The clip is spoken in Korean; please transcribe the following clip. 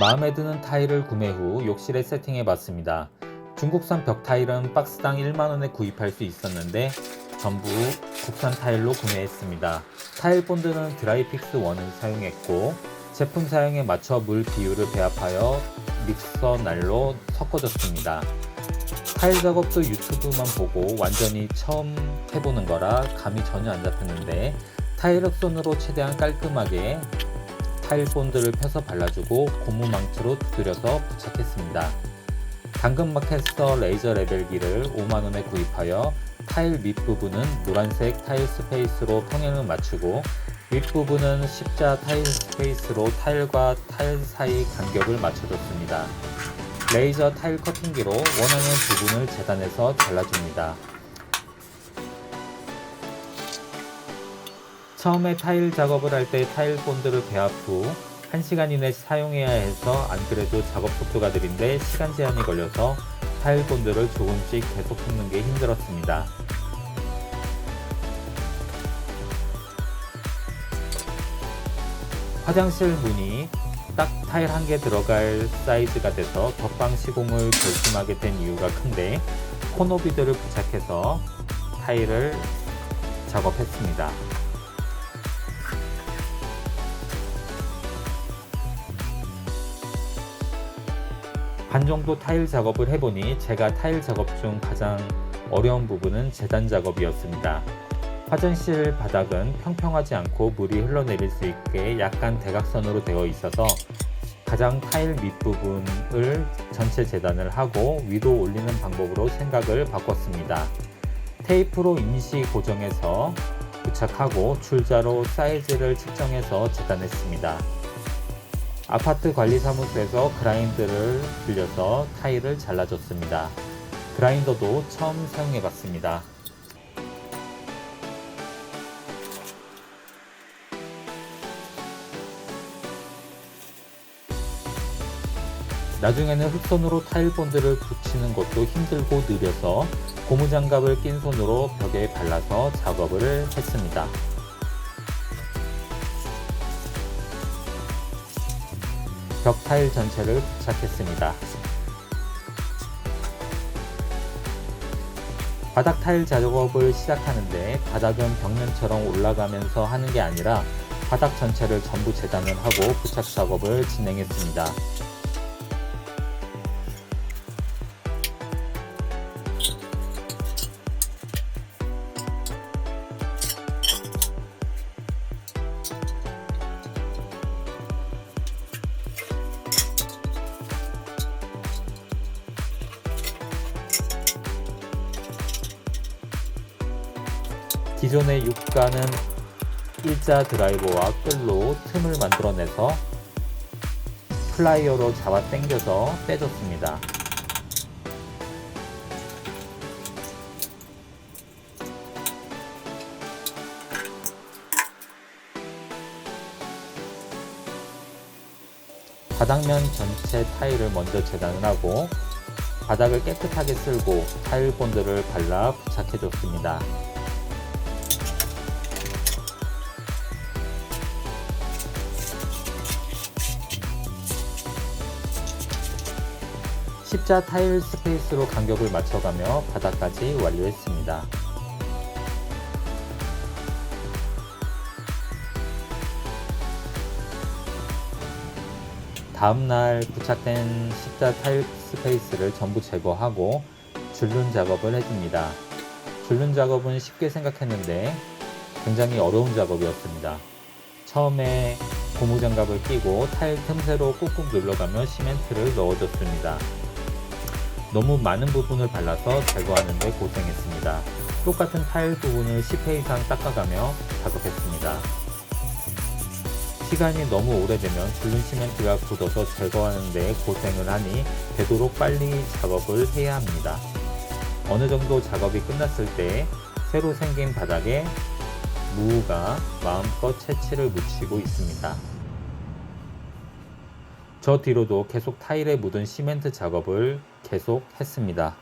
마음에 드는 타일을 구매 후 욕실에 세팅해 봤습니다. 중국산 벽 타일은 박스당 1만원에 구입할 수 있었는데 전부 국산 타일로 구매했습니다. 타일 본드는 드라이픽스 1을 사용했고 제품 사용에 맞춰 물 비율을 배합하여 믹서 날로 섞어줬습니다. 타일 작업도 유튜브만 보고 완전히 처음 해보는 거라 감이 전혀 안 잡혔는데 타일 흑손으로 최대한 깔끔하게 타일 본드를 펴서 발라주고 고무 망치로 두드려서 부착했습니다. 당근마켓에서 레이저 레벨기를 5만원에 구입하여 타일 밑부분은 노란색 타일 스페이스로 평행을 맞추고 윗부분은 십자 타일 스페이스로 타일과 타일 사이 간격을 맞춰줬습니다. 레이저 타일 커팅기로 원하는 부분을 재단해서 잘라줍니다. 처음에 타일 작업을 할 때 타일 본드를 배합 후 1시간 이내 사용해야 해서 안 그래도 작업 속도가 느린데 시간 제한이 걸려서 타일 본드를 조금씩 계속 붓는 게 힘들었습니다. 화장실 문이 딱 타일 한 개 들어갈 사이즈가 돼서 덧방 시공을 결심하게 된 이유가 큰데 코노비드를 부착해서 타일을 작업했습니다. 반 정도 타일 작업을 해보니 제가 타일 작업 중 가장 어려운 부분은 재단 작업이었습니다. 화장실 바닥은 평평하지 않고 물이 흘러내릴 수 있게 약간 대각선으로 되어 있어서 가장 타일 밑부분을 전체 재단을 하고 위로 올리는 방법으로 생각을 바꿨습니다. 테이프로 임시 고정해서 부착하고 줄자로 사이즈를 측정해서 재단했습니다. 아파트 관리사무소에서 그라인더를 빌려서 타일을 잘라줬습니다. 그라인더도 처음 사용해봤습니다. 나중에는 흑손으로 타일 본드를 붙이는 것도 힘들고 느려서 고무장갑을 낀 손으로 벽에 발라서 작업을 했습니다. 벽 타일 전체를 부착했습니다. 바닥 타일 작업을 시작하는데 바닥은 벽면처럼 올라가면서 하는 게 아니라 바닥 전체를 전부 재단을 하고 부착 작업을 진행했습니다. 기존의 육가는 일자 드라이버와 끌로 틈을 만들어내서 플라이어로 잡아 당겨서 빼줬습니다. 바닥면 전체 타일을 먼저 재단을 하고 바닥을 깨끗하게 쓸고 타일 본드를 발라 부착해 줬습니다. 십자 타일 스페이스로 간격을 맞춰가며 바닥까지 완료했습니다. 다음날 부착된 십자 타일 스페이스를 전부 제거하고 줄눈 작업을 해줍니다. 줄눈 작업은 쉽게 생각했는데 굉장히 어려운 작업이었습니다. 처음에 고무장갑을 끼고 타일 틈새로 꾹꾹 눌러가며 시멘트를 넣어줬습니다. 너무 많은 부분을 발라서 제거하는데 고생했습니다. 똑같은 타일 부분을 10회 이상 닦아가며 작업했습니다. 시간이 너무 오래되면 줄눈 시멘트가 굳어서 제거하는데 고생을 하니 되도록 빨리 작업을 해야 합니다. 어느 정도 작업이 끝났을 때 새로 생긴 바닥에 무가 마음껏 채취를 묻히고 있습니다. 저 뒤로도 계속 타일에 묻은 시멘트 작업을 계속 했습니다.